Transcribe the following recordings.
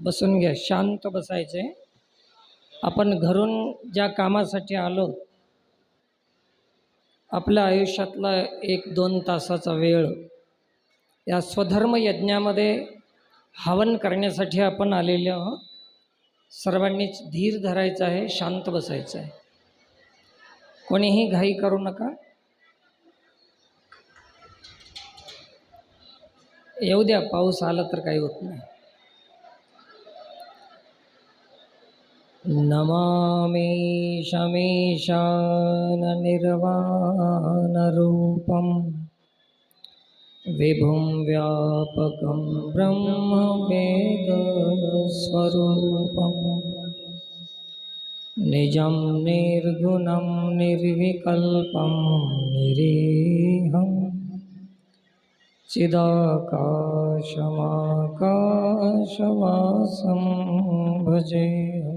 बसून घ्या शांत बसायचे. आपण घरून ज्या कामासाठी आलो आपल्या आयुष्यातला एक दोन तासाचा वेळ या स्वधर्म यज्ञामध्ये हवन करण्यासाठी आपण आलेले आहोत. सर्वांनीच धीर धरायचा आहे शांत बसायचं आहे. कोणीही घाई करू नका. येऊ द्या पाऊस आला तर काही होत नाही. नमामि शमीशाननिर्वाणरूपं विभुं व्यापकं ब्रह्मवेदस्वरूपं निजं निर्गुणं निर्विकल्पं निरीहम् चिदाकाशमाकाशवासं भजेऽहम्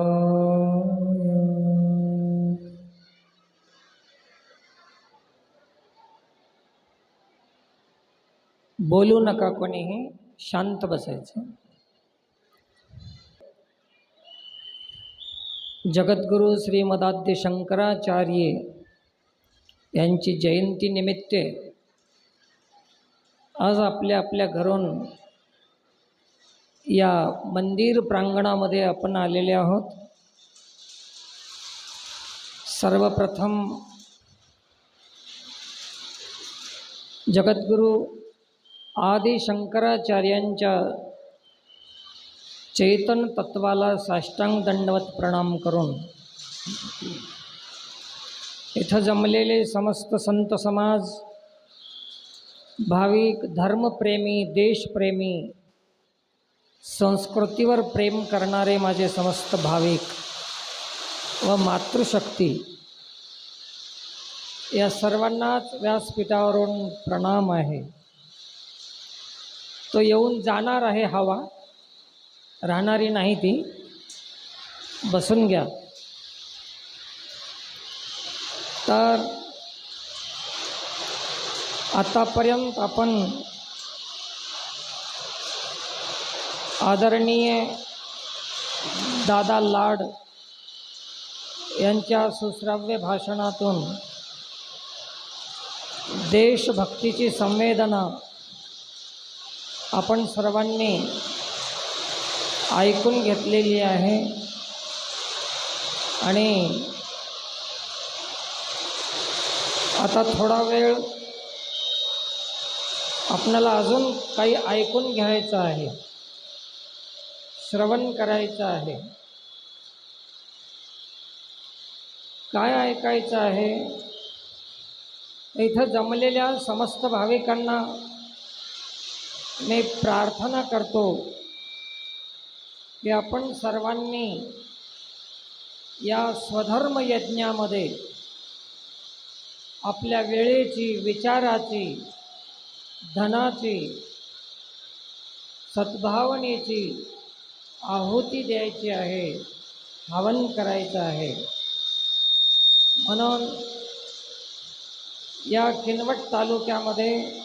बोलू नका कोणीही शांत बसायचं. जगद्गुरु श्रीमदाद्य शंकराचार्य यांची जयंतीनिमित्ते आज आपल्या आपल्या घरून या मंदिर प्रांगणामध्ये आपण आलेले आहोत. सर्वप्रथम जगद्गुरू आदि शंकराचार्यांच्या चैतन तत्वाला साष्टांग दंडवत प्रणाम करून इथं जमलेले समस्त संत समाज भाविक धर्मप्रेमी देशप्रेमी संस्कृतीवर प्रेम करणारे माझे समस्त भाविक व मातृशक्ती या सर्वांनाच व्यासपीठावरून प्रणाम आहे. तो येऊन जाणार आहे हवा. राहणारी नाही ती. बसून घ्या. तर आतापर्यंत आपण आदरणीय दादा लाड यांच्या सुश्राव्य भाषणातून देशभक्तीची संवेदना आपण सर्वांनी ऐकून घेतलेली आहे. आणि आता थोडा वेळ आपल्याला अजून काही ऐकून घ्यायचं आहे. श्रवण करायचं आहे. काय ऐकायचं आहे? इथं जमलेल्या समस्त भाविकांना मी प्रार्थना करतो की आपण सर्वांनी या स्वधर्म यज्ञामध्ये आपल्या वेळेची विचाराची धनाची सद्भावनेची आहुती द्यायची आहे हवन करायचं आहे. म्हणून या किनवट तालुक्यामध्ये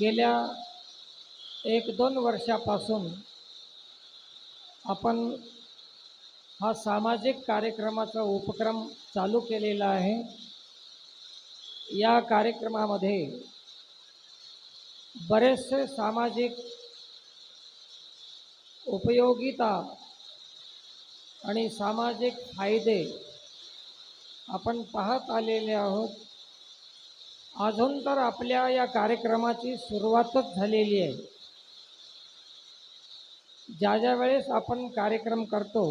गेल्या एक दोन वर्षापासून आपण हा सामाजिक कार्यक्रमाचा उपक्रम चालू केलेला आहे. या कार्यक्रमामध्ये बरेचसे सामाजिक उपयोगिता आणि सामाजिक फायदे आपण पाहत आलेले आहोत. अजून तर आपल्या या कार्यक्रमाची सुरुवातच झालेली आहे. ज्या ज्या वेळेस आपण कार्यक्रम करतो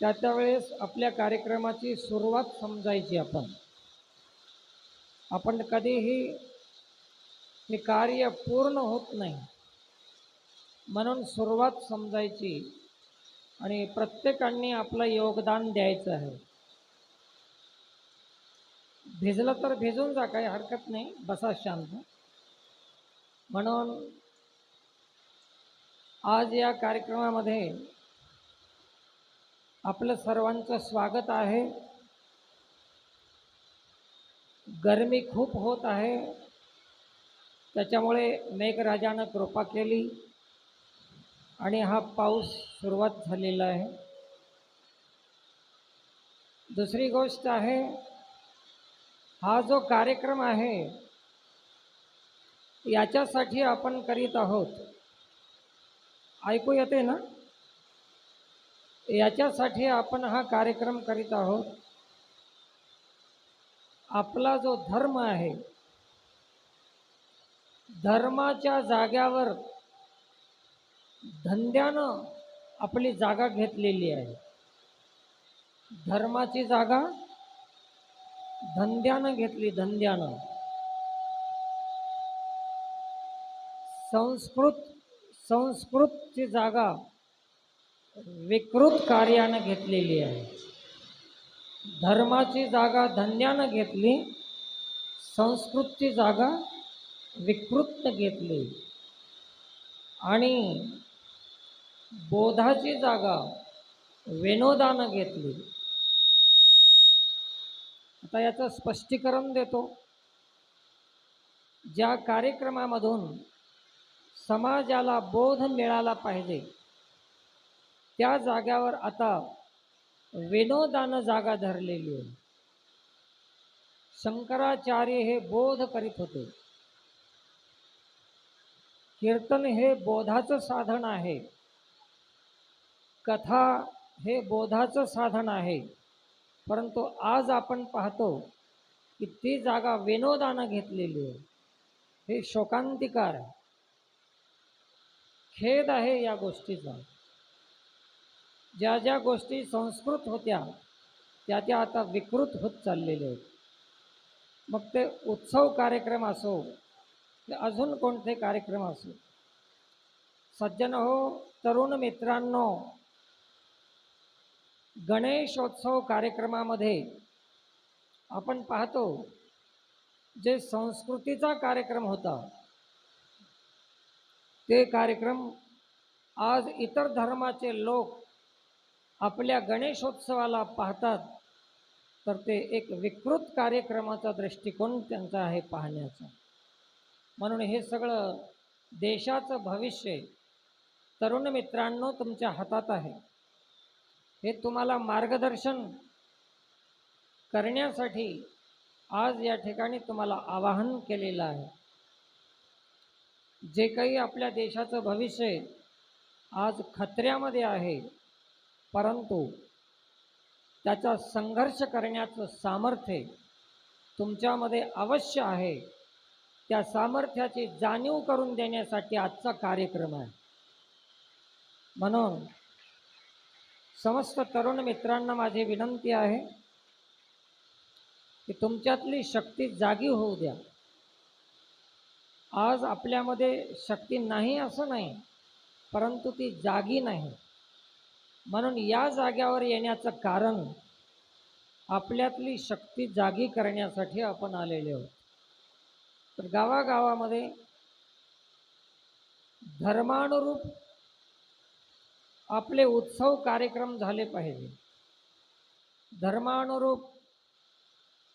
त्या त्यावेळेस आपल्या कार्यक्रमाची सुरुवात समजायची आपण. आपण कधीही हे कार्य पूर्ण होत नाही म्हणून सुरुवात समजायची आणि प्रत्येकाने आपलं योगदान द्यायचं आहे. भिजलं तर भिजून जा काही हरकत नाही. बसा शांत. म्हणून आज या कार्यक्रमामध्ये आपलं सर्वांचं स्वागत आहे. गरमी खूप होत आहे. त्याच्यामुळे मेघराजानं कृपा केली आणि हा पाऊस सुरुवात झालेला आहे. दुसरी गोष्ट आहे हा जो कार्यक्रम आहे याच्यासाठी आपण करीत आहोत. ऐकू येते ना? याच्यासाठी आपण हा कार्यक्रम करीत आहोत. आपला जो धर्म आहे धर्माच्या जाग्यावर धंद्यानं आपली जागा घेतलेली आहे. धर्माची जागा धंद्यानं घेतली धंद्यानं. संस्कृत संस्कृतची जागा विकृत कार्यानं घेतलेली आहे. धर्माची जागा धंद्यानं घेतली संस्कृतची जागा विकृतनं घेतली. आणि बोधाची जागा विनोदानं घेतली. आता याचं स्पष्टीकरण देतो. ज्या कार्यक्रमामधून समाजाला बोध मिळाला पाहिजे त्या जाग्यावर आता विनोदानं जागा धरलेली आहे. शंकराचार्य हे बोध करीत होते. कीर्तन हे बोधाचं साधन आहे. कथा हे बोधाचं साधन आहे. परंतु आज आपण पाहतो की ती जागा विनोदानं घेतलेली आहे. हे शोकांतिकार आहे. खेद आहे या गोष्टीचा. ज्या ज्या गोष्टी संस्कृत होत्या त्या त्या आता विकृत होत चाललेल्या आहेत. मग ते उत्सव कार्यक्रम असो ते अजून कोणते कार्यक्रम असो. सज्जन हो तरुण मित्रांनो गणेशोत्सव कार्यक्रमामध्ये आपण पाहतो जे संस्कृतीचा कार्यक्रम होता ते कार्यक्रम आज इतर धर्माचे लोक आपल्या गणेशोत्सवाला पाहतात तर ते एक विकृत कार्यक्रमाचा दृष्टिकोन त्यांचा आहे पाहण्याचा. म्हणून हे सगळं देशाचं भविष्य तरुण मित्रांनो तुमच्या हातात आहे. हे तुम्हाला मार्गदर्शन करण्यासाठी आज या ठिकाणी तुम्हाला आवाहन केलेलं आहे. जे काही आपल्या देशाचं भविष्य आज खत्र्यामध्ये आहे परंतु त्याचा संघर्ष करण्याचं सामर्थ्य तुमच्यामध्ये अवश्य आहे. त्या सामर्थ्याची जाणीव करून देण्यासाठी आजचा कार्यक्रम आहे. म्हणून समस्त तरुण मित्रांना माझी विनंती आहे की तुमच्यातली शक्ती जागी होऊ द्या. आज आपल्यामध्ये शक्ती नाही असं नाही परंतु ती जागी नाही. म्हणून या जाग्यावर येण्याचं कारण आपल्यातली शक्ती जागी करण्यासाठी आपण आलेले आहोत. तर गावागावामध्ये धर्मानुरूप आपले उत्सव कार्यक्रम झाले पाहिजे. धर्मानुरूप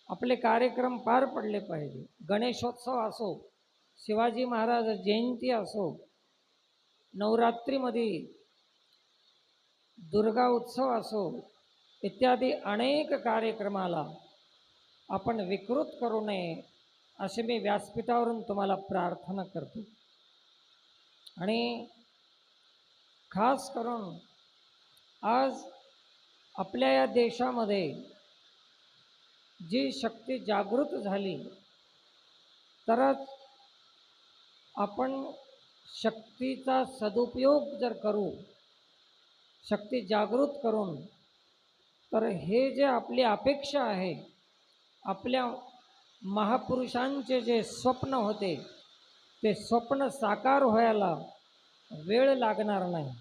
आपले कार्यक्रम पार पडले पाहिजे. गणेशोत्सव असो शिवाजी महाराज जयंती असो नवरात्रीमध्ये दुर्गा उत्सव असो इत्यादी अनेक कार्यक्रमाला आपण विकृत करू नये असे मी व्यासपीठावरून तुम्हाला प्रार्थना करतो. आणि खास करून आज आपल्या या देशामध्ये जी शक्ती जागृत झाली तरच आपण शक्तीचा सदुपयोग जर करू शक्ती जागृत करून तर हे जे आपली अपेक्षा आहे आपल्या महापुरुषांचे जे स्वप्न होते ते स्वप्न साकार व्हायला वेळ लागणार नाही.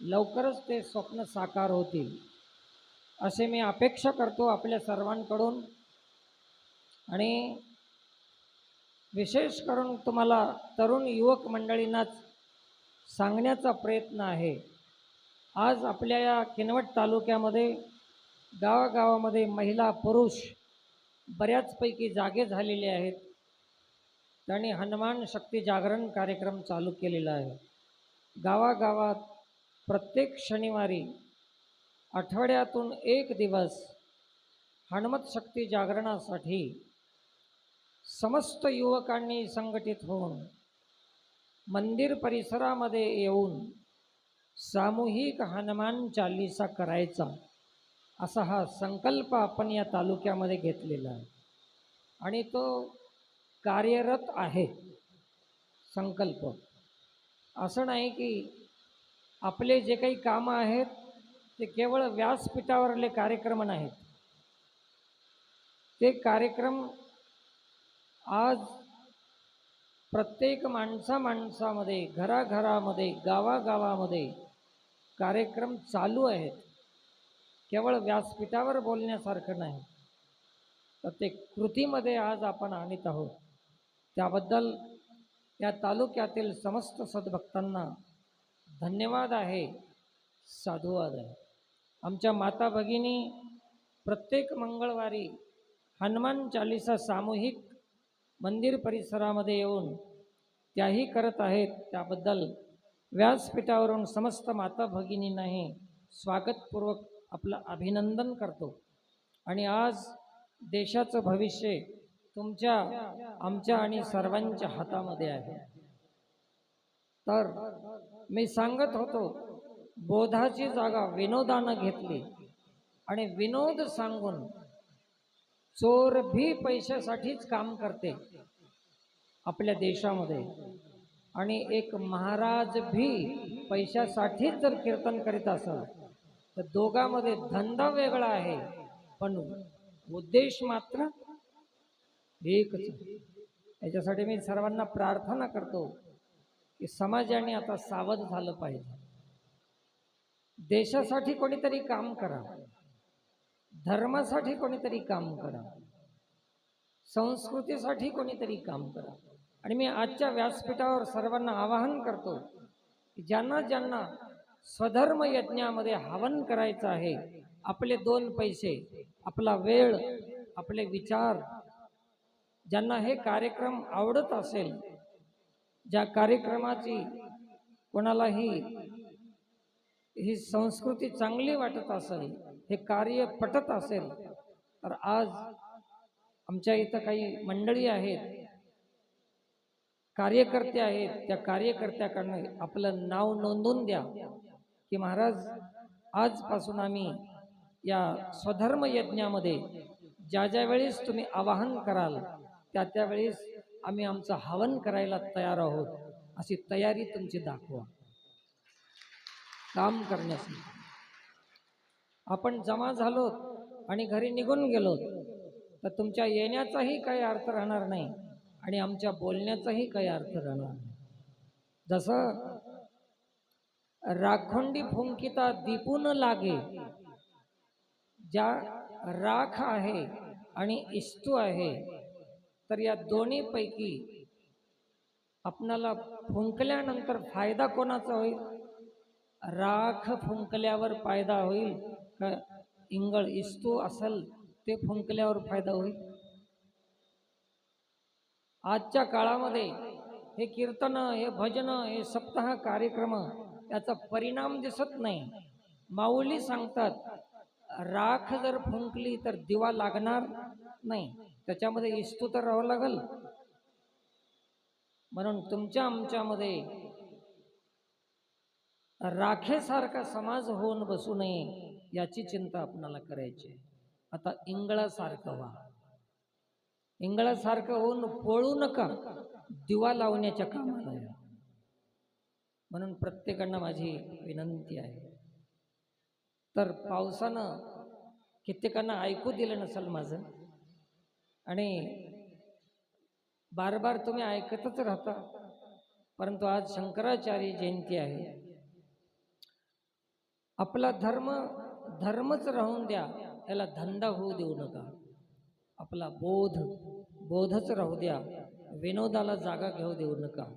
लवकरच ते स्वप्न साकार होतील. असे मी अपेक्षा करतो आपल्या सर्वांकडून. आणि विशेष करून तुम्हाला तरुण युवक मंडळींनाच सांगण्याचा प्रयत्न आहे. आज आपल्या या किनवट तालुक्यामध्ये गावागावामध्ये महिला पुरुष बऱ्याचपैकी जागे झालेले आहेत. त्यांनी हनुमान शक्ती जागरण कार्यक्रम चालू केलेला आहे. गावागावात प्रत्येक शनिवारी आठवड्यातून एक दिवस हनुमत शक्ती जागरणासाठी समस्त युवकांनी संघटित होऊन मंदिर परिसरामध्ये येऊन सामूहिक हनुमान चालिसा करायचा असा हा संकल्प आपण या तालुक्यामध्ये घेतलेला आहे. आणि तो कार्यरत आहे. संकल्प. असं नाही की आपले जे काही कामं आहेत ते केवळ व्यासपीठावरले कार्यक्रम नाहीत. ते कार्यक्रम आज प्रत्येक माणसा माणसामध्ये घराघरामध्ये गावागावामध्ये कार्यक्रम चालू आहेत. केवळ व्यासपीठावर बोलण्यासारखं नाही. तर ते कृतीमध्ये आज आपण आणत आहोत. त्याबद्दल या तालुक्यातील समस्त सद्भक्तांना धन्यवाद आहे साधुवाद आहे. आमच्या माता भगिनी प्रत्येक मंगळवारी हनुमान चालिसा सामूहिक मंदिर परिसरामध्ये येऊन त्याही करत आहेत. त्याबद्दल व्यासपीठावरून समस्त माता भगिनींनाही स्वागतपूर्वक आपलं अभिनंदन करतो. आणि आज देशाचं भविष्य तुमच्या आमच्या आणि सर्वांच्या हातामध्ये आहे. तर मी सांगत होतो बोधाची जागा विनोदानं घेतली आणि विनोद सांगून चोर भी पैशासाठीच काम करते आपल्या देशामध्ये. आणि एक महाराज भी पैशासाठीच जर कीर्तन करीत असाल तर दोघांमध्ये धंदा वेगळा आहे. पण उद्देश मात्र एकच याच्यासाठी मी सर्वांना प्रार्थना करतो की समाजाने आता सावध झालं पाहिजे. देशासाठी कोणीतरी काम करा. धर्मासाठी कोणीतरी काम करा. संस्कृतीसाठी कोणीतरी काम करा. आणि मी आजच्या व्यासपीठावर सर्वांना आवाहन करतो की ज्यांना ज्यांना स्वधर्म यज्ञामध्ये हवन करायचं आहे आपले दोन पैसे आपला वेळ आपले विचार ज्यांना हे कार्यक्रम आवडत असेल ज्या कार्यक्रमाची कोणालाही ही संस्कृती चांगली वाटत असेल हे कार्य पटत असेल तर आज आमच्या इथं काही मंडळी आहेत कार्यकर्ते आहेत त्या कार्यकर्त्याकडनं आपलं नाव नोंदवून द्या की महाराज आजपासून आम्ही या स्वधर्म यज्ञामध्ये ज्या ज्या वेळेस तुम्ही आवाहन कराल त्या त्यावेळेस आम्ही आमचं हवन करायला तयार आहोत अशी तयारी तुमची दाखवा. काम करण्यासाठी आपण जमा झालो आणि घरी निघून गेलो तर तुमच्या येण्याचाही काही अर्थ राहणार नाही आणि आमच्या बोलण्याचाही काही अर्थ राहणार नाही. जसं राखोंडी फुंकिता दीपून लागे ज्या राख आहे आणि इष्टू आहे तर या दोन्हीपैकी आपणाला फुंकल्यानंतर फायदा कोणाचा होईल? राख फुंकल्यावर फायदा होईल का इंगळ इस्तू असेल ते फुंकल्यावर फायदा होईल? आजच्या काळामध्ये हे कीर्तन हे भजन हे सप्ताह कार्यक्रम याचा परिणाम दिसत नाही. माऊली सांगतात राख जर फुंकली तर दिवा लागणार नाही. त्याच्यामध्ये इस्तू तर राहावं लागल. म्हणून तुमच्या आमच्यामध्ये राखेसारखा समाज होऊन बसू नये याची चिंता आपणाला करायची आहे. आता इंगळासारखं व्हा. इंगळासारखं होऊन पळू नका. दिवा लावण्याच्या कामाला म्हणून प्रत्येकांना माझी विनंती आहे. तर पावसानं कित्येकांना ऐकू दिलं नसेल माझं. आणि बार बार तुम्ही ऐकतच राहता. परंतु आज शंकराचार्य जयंती आहे. आपला धर्म धर्मच राहून द्या. याला धंदा होऊ देऊ नका. आपला बोध बोधच राहू द्या. विनोदाला जागा घेऊ देऊ नका.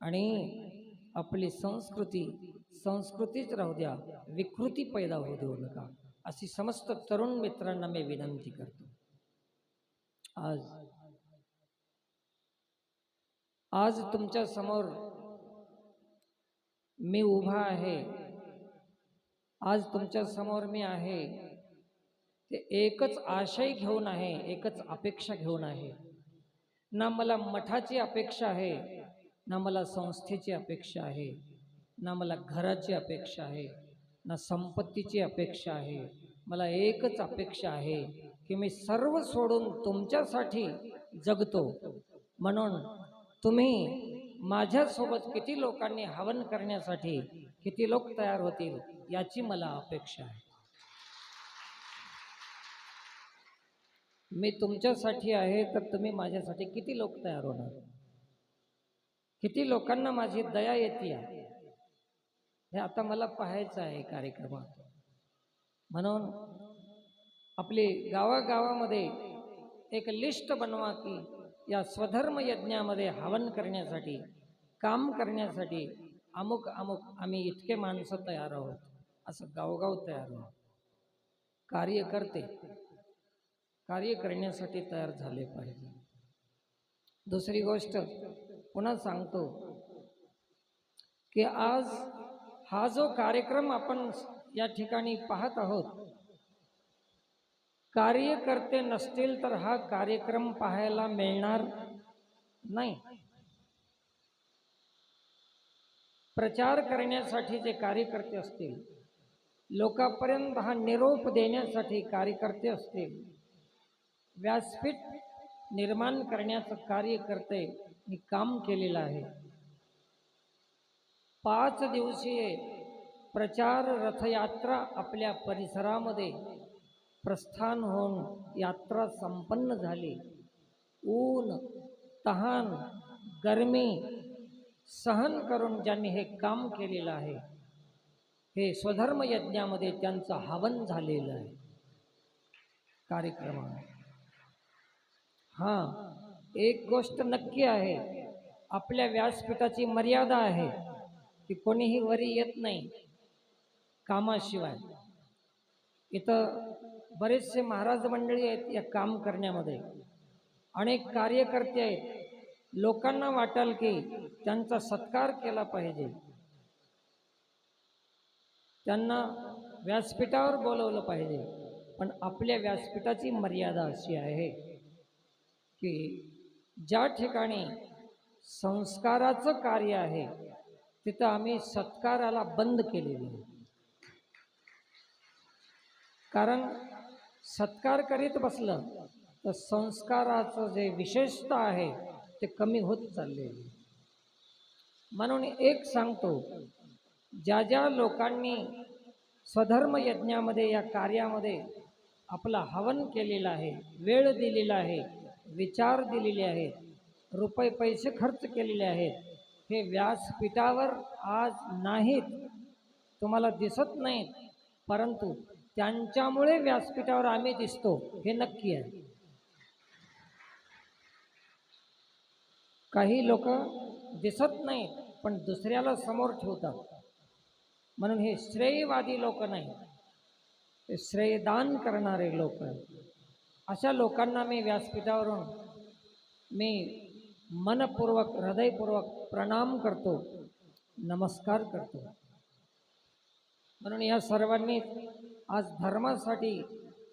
आणि आपली संस्कृती संस्कृतीच राहू द्या विकृती पैदा होऊ देऊ नका. अशी समस्त तरुण मित्रांना मी विनंती करतो. आज आज तुमच्यासमोर मी उभा आहे. आज तुमच्यासमोर मी आहे. ते एकच आशय घेऊन आहे एकच अपेक्षा घेऊन आहे. ना मला मठाची अपेक्षा आहे ना मला संस्थेची अपेक्षा आहे. ना मला घराची अपेक्षा आहे ना संपत्तीची अपेक्षा आहे मला एकच अपेक्षा आहे की मी सर्व सोडून तुमच्यासाठी जगतो. म्हणून तुम्ही माझ्यासोबत किती लोकांनी हवन करण्यासाठी किती लोक तयार होतील याची मला अपेक्षा आहे. मी तुमच्यासाठी आहे तर तुम्ही माझ्यासाठी किती लोक तयार होणार? किती लोकांना माझी दया येते हे आता मला पाहायचं आहे कार्यक्रमात. म्हणून आपली गावागावामध्ये एक लिस्ट बनवा की या स्वधर्म यज्ञामध्ये हवन करण्यासाठी काम करण्यासाठी अमुक अमुक आम्ही इतके माणसं तयार आहोत असं गावगाव तयार आहोत कार्यकर्ते कार्य करण्यासाठी तयार झाले पाहिजे. दुसरी गोष्ट पुन्हा सांगतो की आज हा जो कार्यक्रम आपण या ठिकाणी पाहत आहोत कार्यकर्ते नसतील तर हा कार्यक्रम पाहायला मिळणार नाही. प्रचार करण्यासाठी जे कार्यकर्ते असतील लोकांपर्यंत हा निरोप देण्यासाठी कार्यकर्ते असतील व्यासपीठ निर्माण करण्याचं कार्य करते मी काम केलेलं आहे. पाच दिवसीय प्रचार रथयात्रा आपल्या परिसरामध्ये प्रस्थान होऊन यात्रा संपन्न झाली. ऊन तहान गरमी सहन करून ज्यांनी हे काम केलेलं आहे हे स्वधर्म यज्ञामध्ये त्यांचं हवन झालेलं आहे. कार्यक्रमा. हां एक गोष्ट नक्की आहे. आपल्या व्यासपीठाची मर्यादा आहे. की कोणीही वरी येत नाही कामाशिवाय. इथं बरेचसे महाराज मंडळी आहेत या काम करण्यामध्ये. अनेक कार्यकर्ते आहेत. लोकांना वाटाल की त्यांचा सत्कार केला पाहिजे. त्यांना व्यासपीठावर बोलवलं पाहिजे. पण आपल्या व्यासपीठाची मर्यादा अशी आहे की ज्या ठिकाणी संस्काराचं कार्य आहे तिथं आम्ही सत्काराला बंद केलेली आहे. कारण सत्कार करीत बसलं तर संस्काराचं जे विशेषता आहे ते कमी होत चालले. म्हणून एक सांगतो ज्या ज्या लोकांनी स्वधर्म यज्ञामध्ये या कार्यामध्ये आपलं हवन केलेलं आहे वेळ दिलेला आहे विचार दिलेले आहेत रुपये पैसे खर्च केलेले आहेत हे व्यासपीठावर आज नाहीत. तुम्हाला दिसत नाहीत. परंतु त्यांच्यामुळे व्यासपीठावर आम्ही दिसतो. हे नक्की आहे. काही लोक दिसत नाहीत पण दुसऱ्याला समोर ठेवतात. म्हणून हे श्रेयवादी लोक नाही ते श्रेयदान करणारे लोक. अशा लोकांना मी व्यासपीठावरून मी मनपूर्वक हृदयपूर्वक प्रणाम करतो नमस्कार करतो. म्हणून या सर्वांनी आज धर्मासाठी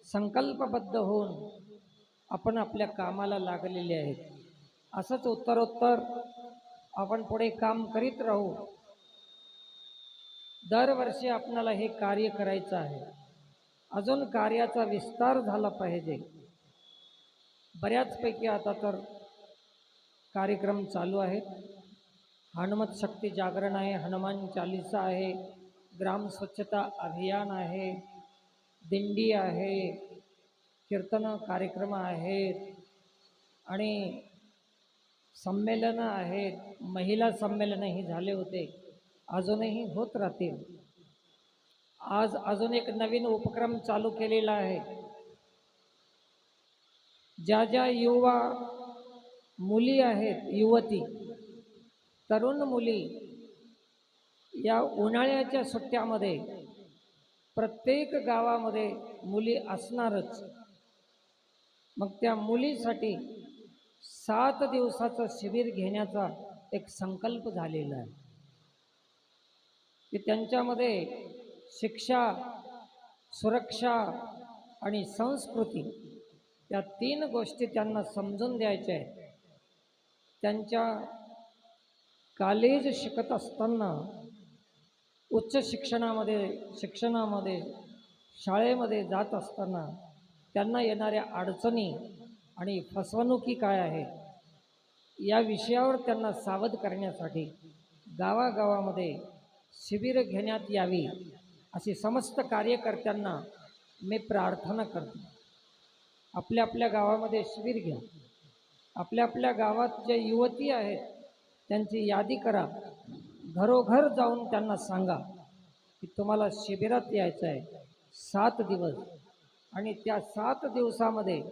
संकल्पबद्ध होऊन आपण आपल्या कामाला लागलेले आहेत. असंच उत्तरोत्तर आपण पुढे काम करीत राहू. दरवर्षी आपणाला हे कार्य करायचं आहे. अजून कार्याचा विस्तार झाला पाहिजे. बऱ्याचपैकी आता तर कार्यक्रम चालू आहेत. हनुमत शक्ती जागरण आहे हनुमान चालिसा आहे ग्राम स्वच्छता अभियान आहे दिंडी आहे कीर्तन कार्यक्रम आहेत आणि संमेलनं आहेत. महिला संमेलनंही झाले होते. अजूनही होत राहतील. आज अजून एक नवीन उपक्रम चालू केलेला आहे. ज्या ज्या युवा मुली आहेत युवती. तरुण मुली या उन्हाळ्याच्या सुट्ट्यामध्ये प्रत्येक गावामध्ये मुली असणारच. मग त्या मुलीसाठी सात दिवसाचं शिबिर घेण्याचा एक संकल्प झालेला आहे. की त्यांच्यामध्ये शिक्षा सुरक्षा आणि संस्कृती या तीन गोष्टी त्यांना समजून द्यायच्या आहेत. त्यांच्या कॉलेज शिकत असताना उच्च शिक्षणामध्ये शिक्षणामध्ये शाळेमध्ये जात असताना त्यांना येणाऱ्या अडचणी आणि फसवणुकी काय आहे या विषयावर त्यांना सावध करण्यासाठी गावागावामध्ये शिबिर घेण्यात यावी अशी समस्त कार्यकर्त्यांना मी प्रार्थना करतो. आपल्या आपल्या गावामध्ये शिबिर घ्या. आपल्या आपल्या गावात ज्या युवती आहेत त्यांची यादी करा. घरोघर जाऊन त्यांना सांगा की तुम्हाला शिबिरात यायचं आहे. सात दिवस. आणि त्या सात दिवसामध्ये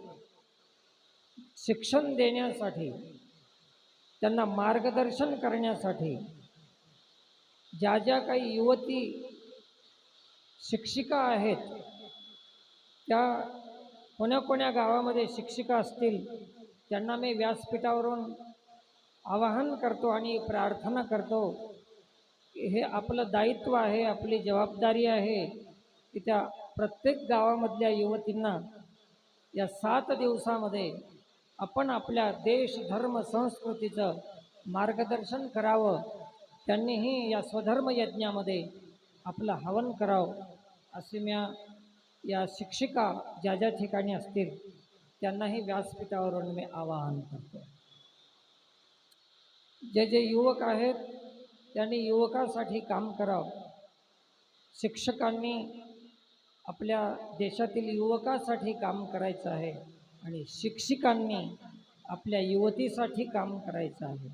शिक्षण देण्यासाठी त्यांना मार्गदर्शन करण्यासाठी ज्या ज्या काही युवती शिक्षिका आहेत त्या कोण्या कोण्या गावामध्ये शिक्षिका असतील त्यांना मी व्यासपीठावरून आवाहन करतो आणि प्रार्थना करतो हे आपलं दायित्व आहे आपली जबाबदारी आहे की त्या प्रत्येक गावामधल्या युवतींना या सात दिवसामध्ये आपण आपल्या देश धर्म संस्कृतीचं मार्गदर्शन करावं त्यांनीही या स्वधर्म यज्ञामध्ये आपलं हवन करावं असे म्या या शिक्षिका ज्या ज्या ठिकाणी असतील त्यांनाही व्यासपीठावरून मी आवाहन करतो. जे जे युवक आहेत त्यांनी युवकासाठी काम करावं. शिक्षकांनी आपल्या देशातील युवकासाठी काम करायचं आहे आणि शिक्षिकांनी आपल्या युवतीसाठी काम करायचं आहे.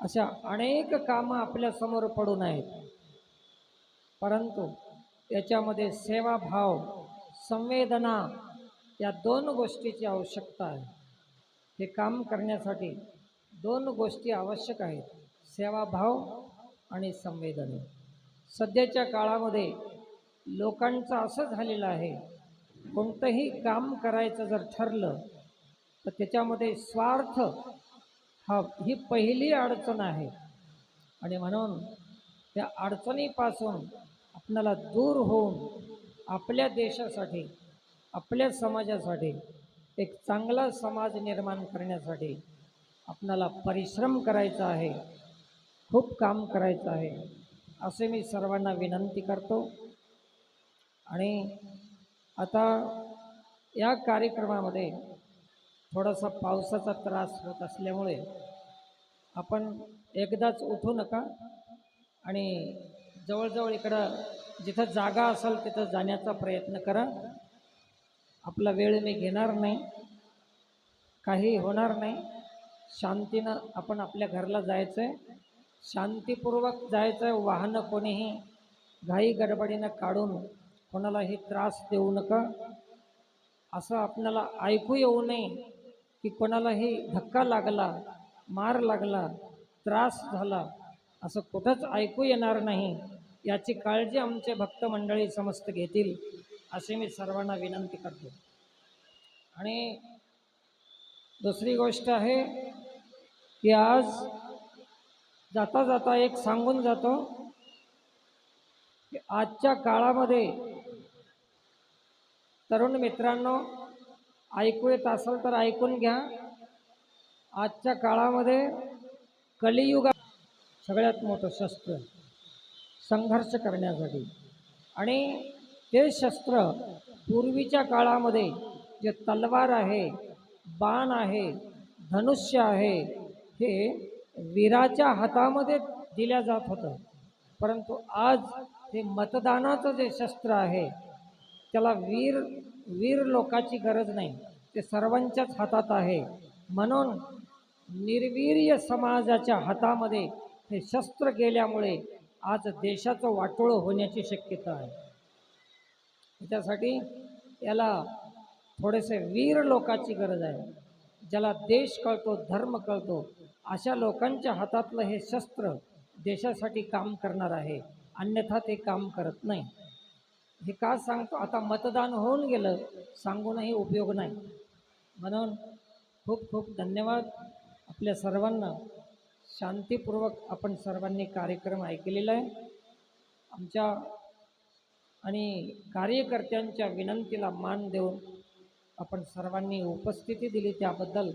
अशा अनेक कामं आपल्यासमोर पडून आहेत. परंतु त्याच्यामध्ये सेवाभाव संवेदना या दोन गोष्टीची आवश्यकता आहे. हे काम करण्यासाठी दोन गोष्टी आवश्यक आहेत. सेवाभाव आणि संवेदना. सध्याच्या काळामध्ये लोकांचं असं झालेलं आहे कोणतंही काम करायचं जर ठरलं तर त्याच्यामध्ये स्वार्थ हा ही पहिली अडचण आहे. आणि म्हणून त्या अडचणीपासून आपल्याला दूर होऊन आपल्या देशासाठी आपल्या समाजासाठी एक चांगला समाज निर्माण करण्यासाठी आपणाला परिश्रम करायचा आहे खूप काम करायचं आहे असे मी सर्वांना विनंती करतो. आणि आता या कार्यक्रमामध्ये थोडासा पावसाचा त्रास होत असल्यामुळे आपण एकदाच उठू नका आणि जवळजवळ इकडं जिथं जागा असेल तिथं जाण्याचा प्रयत्न करा. आपला वेळ मी घेणार नाही. काही होणार नाही. शांतीनं आपण आपल्या घरला जायचं आहे शांतीपूर्वक जायचं आहे वाहनं कोणीही घाई गडबडीनं काढून कोणालाही त्रास देऊ नका. असं आपल्याला ऐकू येऊ नये की कोणालाही धक्का लागला मार लागला त्रास झाला असं कुठंच ऐकू येणार नाही. याची काळजी आमचे भक्त मंडळी समस्त घेतील. असे मी सर्वांना विनंती करतो. आणि दुसरी गोष्ट आहे की आज जाता जाता एक सांगून जातो की आजच्या काळामध्ये तरुण मित्रांनो ऐकू येत असेल तर ऐकून घ्या. आजच्या काळामध्ये कलियुगा सगळ्यात मोठं शस्त्र संघर्ष करण्यासाठी. आणि ते शस्त्र पूर्वीच्या काळामध्ये जे तलवार आहे बाण आहे धनुष्य आहे हे वीराच्या हातामध्ये दिल्या जात होतं. परंतु आज हे मतदानाचं जे शस्त्र आहे त्याला वीर वीर लोकाची गरज नाही. ते सर्वांच्याच हातात आहे. म्हणून निर्वीर्य समाजाच्या हातामध्ये हे शस्त्र गेल्यामुळे आज देशाचं वाटोळं होण्याची शक्यता आहे. त्याच्यासाठी याला थोडेसे वीर लोकाची गरज आहे. ज्याला देश कळतो धर्म कळतो अशा लोकांच्या हातातलं हे शस्त्र देशासाठी काम करणार आहे. अन्यथा ते काम करत नाही. हे का सांगतो? आता मतदान होऊन गेलं सांगूनही उपयोग नाही. म्हणून खूप खूप धन्यवाद. आपल्या सर्वांना शांतीपूर्वक आपण सर्वांनी कार्यक्रम ऐकलेला आहे. आमच्या आणि कार्यकर्त्यांच्या विनंतीला मान देऊन आपण सर्वांनी उपस्थिती दिली त्याबद्दल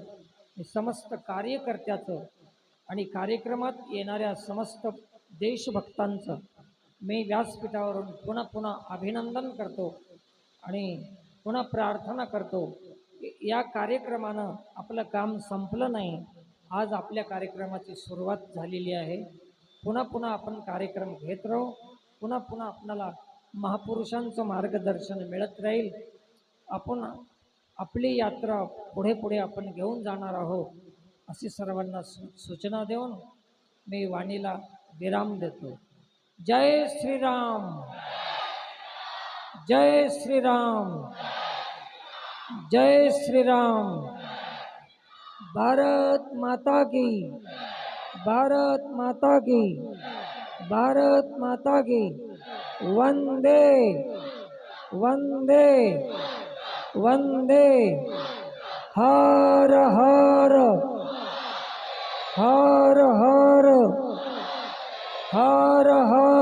समस्त कार्यकर्त्याचं आणि कार्यक्रमात येणाऱ्या समस्त देशभक्तांचं मी व्यासपीठावरून पुन्हा पुन्हा अभिनंदन करतो आणि पुन्हा प्रार्थना करतो या कार्यक्रमानं आपलं काम संपलं नाही. आज आपल्या कार्यक्रमाची सुरुवात झालेली आहे. पुन्हा पुन्हा आपण कार्यक्रम घेत राहू. पुन्हा पुन्हा आपणाला महापुरुषांचं मार्गदर्शन मिळत राहील. आपण आपली यात्रा पुढे पुढे आपण घेऊन जाणार आहोत अशी सर्वांना सू सूचना देऊन मी वाणीला विराम देतो. जय श्रीराम! जय श्रीराम! जय श्रीराम! भारत माता की भारत माता की भारत माता की. One day, one Vande Vande Vande Hara Hara Hara Hara Hara Hara